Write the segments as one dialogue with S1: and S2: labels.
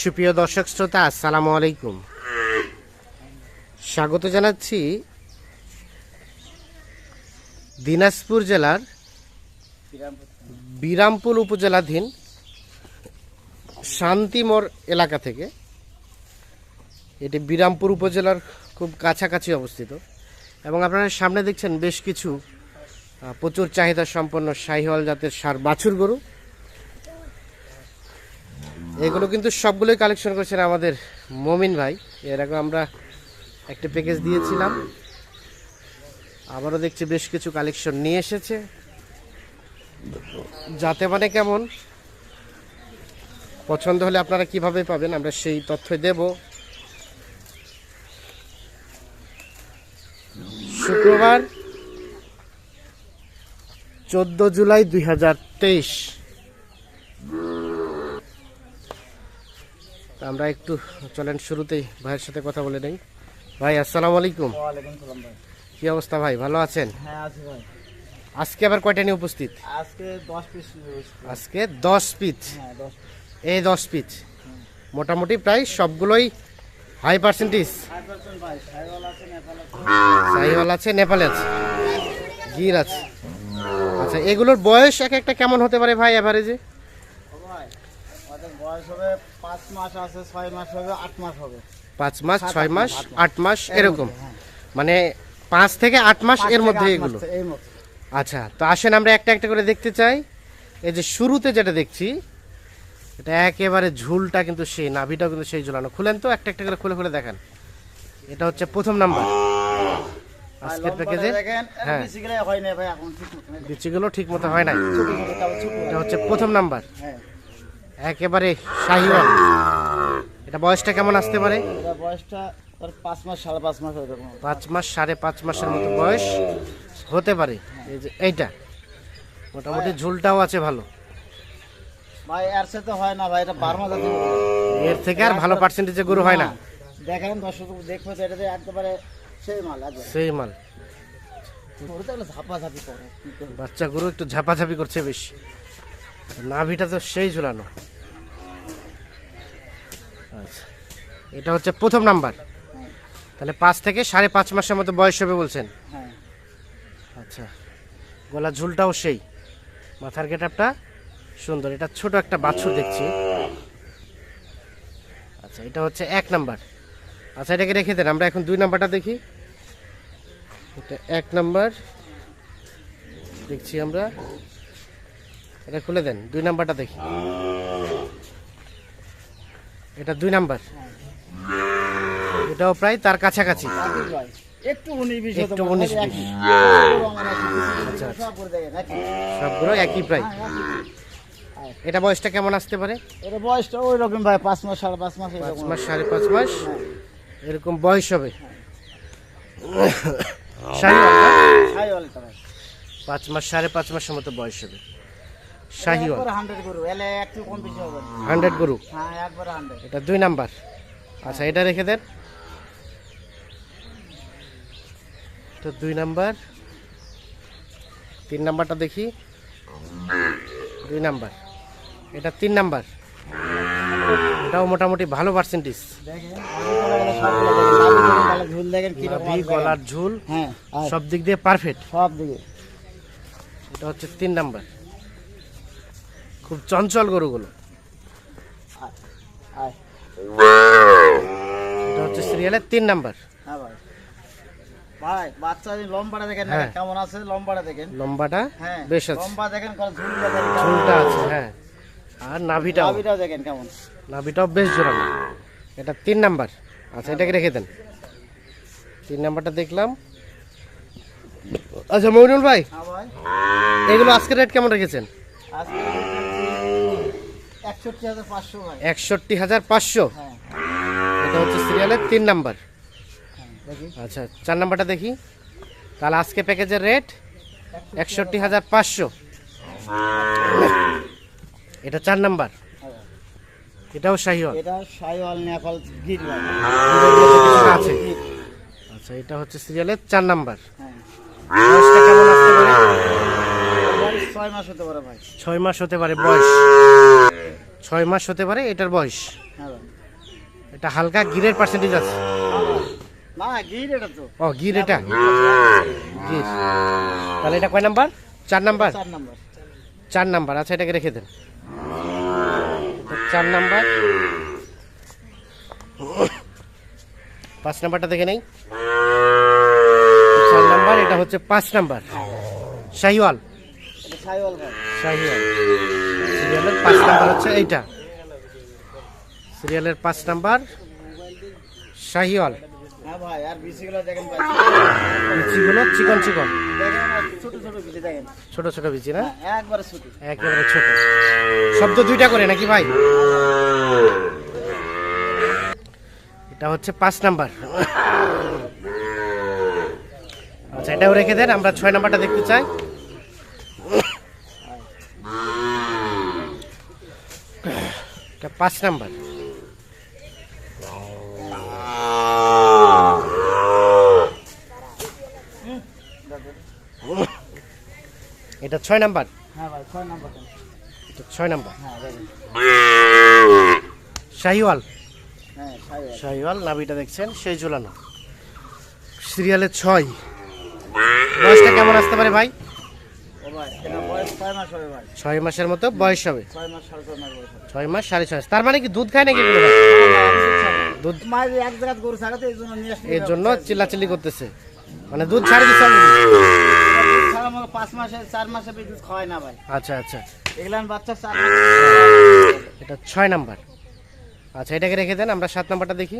S1: সুপ্রিয় দর্শক শ্রোতা, আসসালামু আলাইকুম। স্বাগত জানাচ্ছি দিনাজপুর জেলার বিরামপুর উপজেলাধীন শান্তিমোড় এলাকা থেকে। এটি বিরামপুর উপজেলার খুব কাছাকাছি অবস্থিত এবং আপনারা সামনে দেখছেন বেশ কিছু প্রচুর চাহিদা সম্পন্ন শাহিওয়াল জাতের সার বাছুর গরু। এগুলো কিন্তু সবগুলোই কালেকশন করেছেন আমাদের মমিন ভাই। এর আগে আমরা একটা প্যাকেজ দিয়েছিলাম। আবারও দেখছি বেশ কিছু কালেকশন নিয়ে এসেছে। যাতে মানে কেমন? পছন্দ হলে আপনারা কীভাবে পাবেন আমরা সেই তথ্য দেব। শুক্রবার চোদ্দ জুলাই দুই হাজার তেইশ। আমরা একটু চলেন শুরুতেই ভাইয়ের সাথে কথা বলে নেই। ভাই আসসালামু আলাইকুম। কি অবস্থা ভাই? ভালো আছেন?
S2: হ্যাঁ
S1: আজকে আবার কয়টা নিয়ে উপস্থিত?
S2: আজকে দশ
S1: আজকে দশ
S2: হ্যাঁ
S1: এই দশ পিস মোটামুটি প্রায় সবগুলোই হাই পার্সেন্টেজ
S2: সাইওয়াল আছে নেপাল আছে।
S1: গির আছে। আচ্ছা এগুলোর বয়স এক একটা কেমন হতে পারে ভাই
S2: ওদের বয়স হবে পাঁচ মাস আছে ছয় মাস হবে আট মাস হবে।
S1: পাঁচ মাস
S2: সাত,
S1: ছয়
S2: আট
S1: মাস
S2: মাস, আট মাস।
S1: এরকম
S2: হ্যাঁ।
S1: মানে পাঁচ থেকে আট মাস এর মধ্যে এগুলো? আচ্ছা তো আসেন আমরা একটা একটা করে দেখতে চাই। এই যে শুরুতে যেটা দেখছি এটা একেবারে ঝুলটা কিন্তু সেই নাভিটাও কিন্তু সেই ঝুলানো। খুলেন তো একটা একটা করে খুলে খুলে দেখান। এটা হচ্ছে প্রথম নাম্বার। আজকের প্যাকেজে? হ্যাঁ।
S2: না।
S1: বিচিগুলো ঠিক মতো হয়
S2: ছোট।
S1: এটা হচ্ছে প্রথম নাম্বার।
S2: হ্যাঁ।
S1: একেবারে শাহিওয়াল। এটা বয়সটা কেমন আসতে পারে?
S2: এটা বয়সটা পাঁচ মাস সাড়ে পাঁচ মাস
S1: পাঁচ মাস সাড়ে পাঁচ মাসের মতো বয়স হতে পারে। এই যে এইটা। মোটামুটি ঝুলটাও আছে ভালো।
S2: ভাই এর সাথে হয় না ভাই এটা বারমা গরু।
S1: এর থেকে আর ভালো পার্সেন্টেজে গরু হয় না।
S2: দেখেন দর্শক দেখবে তো এটাতে একেবারে সেই মাল
S1: সেই মাল। বাচ্চা গরু একটু ঝাপাঝাপি করছে বেশি। নাভিটা তো সেই ঝুলানো। আচ্ছা এটা হচ্ছে প্রথম নাম্বার। তাহলে পাঁচ থেকে সাড়ে পাঁচ মাসের মতো বয়স হবে বলছেন?
S2: হ্যাঁ।
S1: আচ্ছা গলা ঝুলটাও সেই। মাথার গেটআপটা সুন্দর এটা ছোট একটা বাছুর দেখছি। আচ্ছা এটা হচ্ছে এক নাম্বার। আচ্ছা এটাকে রেখে দেন আমরা এখন দুই নাম্বারটা দেখি। এটা এক নাম্বার দেখছি আমরা। এটা খুলে দেন দুই নাম্বারটা দেখি। এটা দুই নাম্বার। এটাও প্রায় তার কাছাকাছি।
S2: একটু উনিশ
S1: উনিশ আচ্ছা। সবগুলো একই প্রায়।
S2: হ্যাঁ,
S1: এটা বয়সটা কেমন আসতে পারে?
S2: এটা বয়সটা ওই রকম ভাই পাঁচ মাস সাড়ে পাঁচ মাস
S1: পাঁচ
S2: এরকম
S1: মাস সাড়ে পাঁচ মাস। এরকম বয়স হবে। পাঁচ মাস সাড়ে পাঁচ মাসের মতো বয়স হবে। শাহিওয়াল।
S2: একবারে 100 গরু, এলে একটু কম বেশি হবে। না।
S1: হান্ড্রেড গরু?
S2: হ্যাঁ, একবারে 100
S1: এটা দুই নাম্বার। আচ্ছা এটা রেখে দেন। এটা দুই নাম্বার। তিন নাম্বারটা দেখি। দুই নাম্বার। এটা তিন নাম্বার। এটাও মোটামুটি ভালো পার্সেন্টেজ গলার ঝুল
S2: হ্যাঁ,
S1: সব দিক দিয়ে পারফেক্ট
S2: সব দিকে।
S1: এটা হচ্ছে তিন নাম্বার। খুব চঞ্চল গরুগুলো। এটা হচ্ছে সিরিয়ালের তিন নাম্বার।
S2: হ্যাঁ ভাই। ভাই, বাচ্চা লম্বাটা দেখেন না,
S1: হ্যাঁ।
S2: কেমন আছে লম্বাটা দেখেন?
S1: লম্বাটা
S2: হ্যাঁ
S1: বেশ আছে।
S2: লম্বা দেখেন ঝুলটা
S1: আছে হ্যাঁ। আর
S2: দেখেন কেমন।
S1: নাভিটাও বেশ জোরালো। এটা তিন নাম্বার। আচ্ছা এটাকে রেখে দেন। তিন নাম্বারটা দেখলাম। আচ্ছা মইনুল ভাই
S2: হ্যাঁ ভাই।
S1: এগুলো আজকের রেট কেমন রেখেছেন?
S2: আজকে একষট্টি হাজার পাঁচশো হ্যাঁ।
S1: এটা হচ্ছে সিরিয়ালের তিন নাম্বার।
S2: হ্যাঁ,
S1: আচ্ছা চার নাম্বারটা দেখি। তাহলে আজকে প্যাকেজের রেট একষট্টি হাজার পাঁচশো। এটা চার নাম্বার।
S2: হ্যাঁ।
S1: এটাও শাহিওয়াল।
S2: এটা সাইওয়াল নেপাল
S1: আছে। আচ্ছা এটা হচ্ছে সিরিয়ালের চার নাম্বার। কেমন আসতে পারে?
S2: ছয় মাস হতে পারে ভাই।
S1: ছয় মাস হতে পারে বয়স। ছয় মাস হতে পারে এটার বয়স।
S2: হ্যাঁ
S1: এটা হালকা গিরের পার্সেন্টেজ আছে।
S2: না গির এটা তো।
S1: ও গির এটা? গির। তাহলে এটা কয় নাম্বার? চার নাম্বার?
S2: চার নাম্বার।
S1: চার নাম্বার। আচ্ছা এটাকে রেখে দেন। চার নাম্বার। পাঁচ নাম্বারটা দেখে নেই। চার নাম্বার এটা হচ্ছে পাঁচ নাম্বার। শাহিওয়াল। শাহিওয়াল সিরিয়ালের পাঁচ নাম্বার হচ্ছে এইটা। সিরিয়ালের পাঁচ নাম্বার শাহিওয়াল।
S2: হ্যাঁ
S1: বিচিগুলো চিকন চিকন।
S2: ছোট ছোট বিচি
S1: না?
S2: হ্যাঁ, একবারে ছোট।
S1: একেবারে ছোট। শব্দ দুইটা করে নাকি ভাই? এটা হচ্ছে পাঁচ নাম্বার। আচ্ছা এটাও রেখে দেন আমরা ছয় নাম্বারটা দেখতে চাই। এটা পাঁচ নাম্বার। এটা ছয় নাম্বার।
S2: হ্যাঁ ভাই ছয় নাম্বার
S1: এটা ছয় নাম্বার।
S2: হ্যাঁ
S1: শাহিওয়াল।
S2: হ্যাঁ সাইওয়াল
S1: শাহিওয়াল নাভিটা দেখছেন সেই ঝুলানো। সিরিয়ালে ছয়। বয়সটা কেমন আসতে পারে ভাই?
S2: ছয়
S1: মাসের মতো বয়স হবে?
S2: ছয় মাস সাড়ে ছয়।
S1: তার মানে কি দুধ খায় নাকি দুধ
S2: জন্য নিয়ে আসতে
S1: এর জন্য চিল্লাচিল্লি করতেছে। মানে দুধ ছাড়ে দিচ্ছে
S2: পাঁচ মাসে চার মাসে বেশি দুধ খাওয়ায় না ভাই।
S1: আচ্ছা আচ্ছা।
S2: এগুলান বাচ্চা চার
S1: এটা ছয় নাম্বার। আচ্ছা এটাকে রেখে দেন আমরা সাত নাম্বারটা দেখি।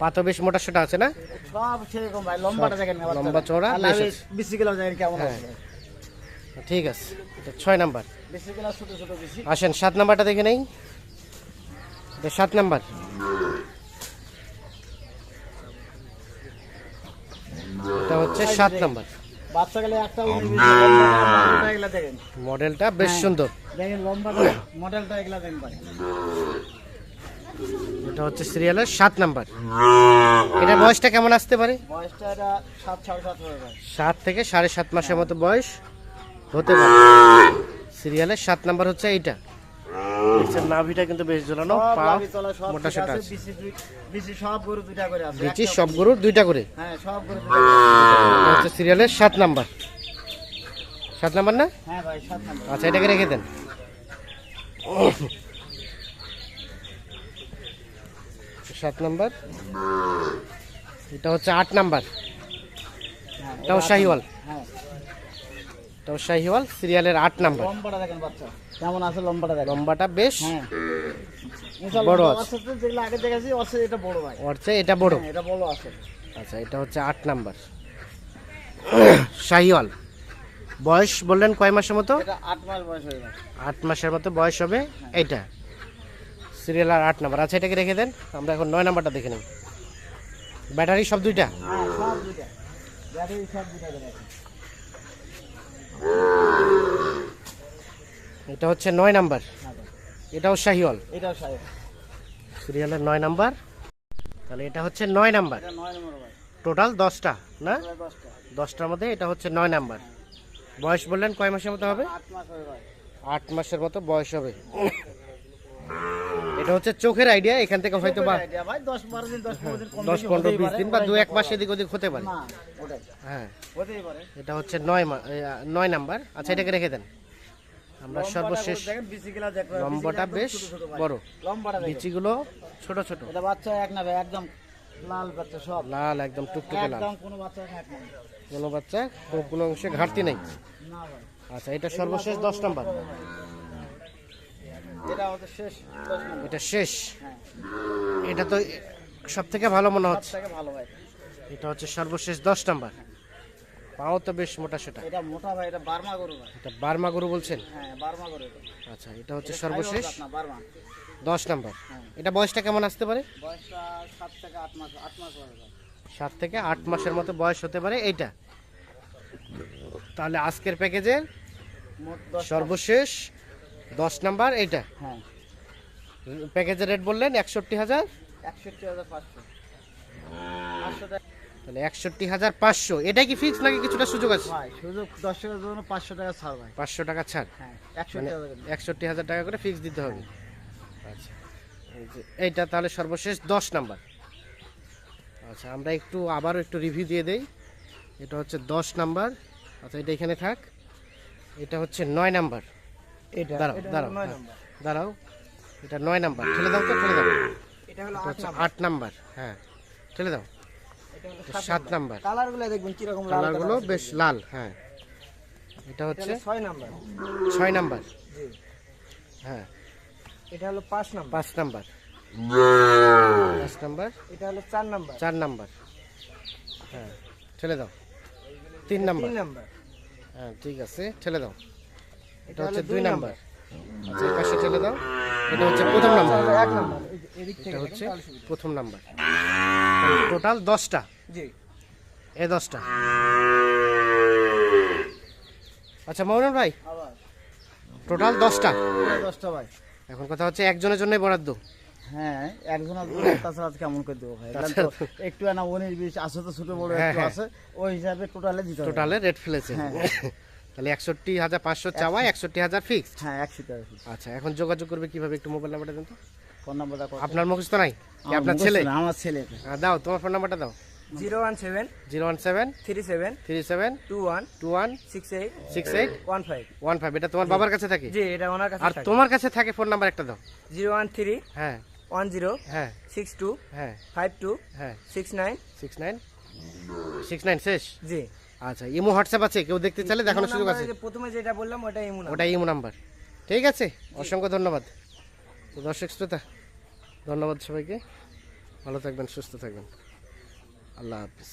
S1: পাতো বেশ মোটা সোটা আছে না?
S2: সব সেরকম ভাই লম্বাটা দেখেন না
S1: লম্বা চওড়া বেশ
S2: দেখেন কেমন
S1: হ্যাঁ।
S2: আছে।
S1: ঠিক আছে এটা ছয় নাম্বার।
S2: বেশি গুলো ছোট ছোট বেশি।
S1: আসেন সাত নাম্বারটা দেখে নেই। এটা সাত নাম্বার। এটা হচ্ছে সাত নাম্বার।
S2: বাচ্চা গেলে একটা উনি বেশি লম্বাটা এগুলা দেখেন।
S1: মডেলটা বেশ সুন্দর।
S2: দেখেন লম্বাটা মডেলটা এগুলা দেখেন ভাই।
S1: এটা হচ্ছে সিরিয়ালের সাত নাম্বার। এটা বয়সটা কেমন আসতে পারে?
S2: সাত
S1: থেকে সাড়ে সাত মাসের মতো বয়স হতে পারে। সিরিয়ালের সাত নাম্বার হচ্ছে এইটা। দেখছেন নাভিটা কিন্তু বেশ ঝোলানো পা
S2: সব
S1: মোটা
S2: ঠিক
S1: সোটা
S2: আছে
S1: আছে।
S2: বিসি দুই বিসি সব গরু দুইটা করে আছে।
S1: বিচি সব গরুর দুইটা করে?
S2: হ্যাঁ
S1: হচ্ছে সিরিয়ালের সাত নাম্বার। সাত নাম্বার না?
S2: হ্যাঁ ভাই সাত নম্বর।
S1: আচ্ছা এটাকে রেখে দেন। সাত নাম্বার। এটা হচ্ছে আট নাম্বার।
S2: হ্যাঁ
S1: এটাও শাহিওয়াল।
S2: হ্যাঁ
S1: এটাও শাহিওয়াল সিরিয়ালের আট নাম্বার।
S2: লম্বাটা দেখেন বাচ্চা। কেমন আছে লম্বাটা দেখেন।
S1: লম্বাটা বেশ
S2: হ্যাঁ।
S1: বড়
S2: বড়
S1: আছে।
S2: আছে যেগুলো আগে দেখেছি আছে এটা বড় ভাই।
S1: ওর চেয়ে এটা বড়।
S2: হ্যাঁ এটা বড় আছে।
S1: আচ্ছা এটা হচ্ছে আট নাম্বার। শাহিওয়াল বয়স বললেন কয় মাসের মতো?
S2: আট মাস বয়স
S1: আট মাসের মতো বয়স হবে এইটা। সিরিয়াল আর আট নাম্বার। আচ্ছা এটাকে রেখে দেন আমরা এখন নয় নাম্বারটা দেখে নিই ব্যাটারি সব দুইটা?
S2: হ্যাঁ
S1: এটা হচ্ছে নয় নাম্বার। এটাও শাহিওয়াল।
S2: এটাও
S1: সিরিয়ালের নয় নাম্বার। তাহলে এটা হচ্ছে নয় নাম্বার। টোটাল দশটা না? দশটার মধ্যে এটা হচ্ছে নয় নাম্বার। বয়স বললেন কয় মাসের মতো হবে?
S2: আট
S1: মাসের মতো বয়স হবে। এটা হচ্ছে চোখের আইডিয়া এখান থেকে হয়তো বা
S2: দশ পনেরো বেশি
S1: দিন বা দু এক মাস এদিক ওদিক হতে পারে। হ্যাঁ। এটা হচ্ছে নয় নয় নাম্বার। আচ্ছা এটাকে রেখে দেন। আমরা সর্বশেষ লম্বাটা বেশ বড়। বিচিগুলো ছোট ছোট।
S2: এটা বাচ্চা এক না একদম লাল বাচ্চা সব।
S1: লাল একদম টুকটুকে লাল।
S2: কোনো বাচ্চা এক না।
S1: কোনো বাচ্চা কোনো অংশে ঘাটতি নেই। আচ্ছা এটা সর্বশেষ দশ নাম্বার।
S2: এটা শেষ
S1: এটা
S2: হ্যাঁ।
S1: এটা তো সব থেকে ভালো মনে হচ্ছে।
S2: ভালো ভাই।
S1: এটা হচ্ছে সর্বশেষ দশ নাম্বার। পাও তো বেশ মোটা সেটা।
S2: এটা মোটা ভাই এটা বার্মা গরু ভাই।
S1: এটা বার্মা গরু বলছেন?
S2: হ্যাঁ বার্মা গরু
S1: আচ্ছা এটা হচ্ছে সর্বশেষ?
S2: বার্মা।
S1: দশ নাম্বার।
S2: হ্যাঁ।
S1: এটা বয়সটা কেমন আসতে পারে?
S2: বয়সটা সাত থেকে আট মাস আট মাস হবে ভাই।
S1: থেকে আট মাসের মতো বয়স হতে পারে এইটা। তাহলে আজকের প্যাকেজের সর্বশেষ দশ নাম্বার এইটা?
S2: হ্যাঁ।
S1: প্যাকেজের রেট বললেন একষট্টি হাজার?
S2: একষট্টি হাজার পাঁচশো।
S1: তাহলে একষট্টি হাজার পাঁচশো। এটা কি ফিক্স নাকি কিছুটা সুযোগ আছে?
S2: ভাই দশ টাকার জন্য পাঁচশো টাকা ছাড় ভাই।
S1: পাঁচশো টাকা ছাড়?
S2: হ্যাঁ
S1: মানে
S2: একষট্টি হাজার
S1: টাকা করে ফিক্স দিতে হবে। আচ্ছা এই এইটা তাহলে সর্বশেষ দশ নাম্বার। আচ্ছা আমরা একটু আবারও একটু রিভিউ দিয়ে দেই। এটা হচ্ছে দশ নাম্বার। আচ্ছা এটা এখানে থাক। এটা হচ্ছে নয় নাম্বার।
S3: এটা
S1: দাঁড়াও দাঁড়াও হ্যাঁ, দাঁড়াও এটা নয় নাম্বার ঠেলে দাও তো ঠেলে দাও।
S3: এটা হলো আট নাম্বার।
S1: হ্যাঁ ঠেলে দাও। সাত নাম্বার।
S3: কালারগুলো দেখবেন কীরকম
S1: কালারগুলো বেশ লাল হ্যাঁ। এটা
S3: এটা
S1: হচ্ছে
S3: ছয় নাম্বার।
S1: ছয় নাম্বার। হ্যাঁ।
S3: এটা হলো পাঁচ নাম্বার।
S1: পাঁচ নাম্বার। পাঁচ নাম্বার।
S3: এটা হলো চার নাম্বার।
S1: চার নাম্বার। হ্যাঁ ঠেলে দাও। তিন নাম্বার
S3: তিন নাম্বার।
S1: হ্যাঁ ঠিক আছে ঠেলে দাও। এটা হচ্ছে দুই নাম্বার। আচ্ছা এই পাশে ঠেলে দাও। এটা হচ্ছে প্রথম নাম্বার।
S3: এক যে থেকে
S1: এটা হচ্ছে প্রথম নাম্বার। টোটাল দশটা।
S3: জি।
S1: এ দশটা। আচ্ছা মৌনন ভাই। টোটাল দশটা।
S2: দশটা ভাই।
S1: এখন কথা হচ্ছে একজনের জন্যই বরাদ্দ।
S2: হ্যাঁ একজন তাছাড়া আর কেমন করে দেবো ভাই। একটু না উনিশ বিশ আছে তো ছোট বড়
S1: হ্যাঁ,
S2: একটু
S1: হ্যাঁ।
S2: আছে। ওই হিসাবে টোটালে দিতে
S1: টোটালে রেট ফেলেছে।
S2: হ্যাঁ।
S1: তাহলে একষট্টি হাজার পাঁচশো চাওয়া একষট্টি হাজার ফিক্সড
S2: হ্যাঁ একশো টাকা
S1: আচ্ছা এখন যোগাযোগ করবে কীভাবে? একটু মোবাইল নাম্বারটা দেন তো।
S2: ফোন নাম্বারটা কত?
S1: আপনার মুখস্থ নাই? কি আপনার ছেলে?
S2: আমার ছেলে।
S1: হ্যাঁ, দাও তোমার ফোন নাম্বারটা দাও।
S3: Zero one seven
S1: zero one seven
S3: three seven
S1: three seven
S3: two one
S1: two one
S3: six eight
S1: six eight
S3: one five.
S1: One five এটা তোমার বাবার কাছে থাকে?
S3: জি এটা ওনার কাছে
S1: আর তোমার কাছে থাকে ফোন নাম্বার একটা দাও।
S3: জিরো ওয়ান থ্রি
S1: হ্যাঁ।
S3: ওয়ান জিরো
S1: হ্যাঁ।
S3: সিক্স টু
S1: হ্যাঁ।
S3: ফাইভ টু
S1: হ্যাঁ।
S3: Six nine
S1: six nine? Six nine শেষ?
S3: জি।
S1: আচ্ছা ইমো হোয়াটসঅ্যাপ আছে কেউ দেখতে চাইলে দেখানোর সুযোগ আছে।
S3: প্রথমে যেটা বললাম ওটা ইমো
S1: ওটাই ইমো নাম্বার। ঠিক আছে? অসংখ্য ধন্যবাদ। তো দর্শক শ্রোতা ধন্যবাদ সবাইকে। ভালো থাকবেন সুস্থ থাকবেন। আল্লাহ হাফিজ।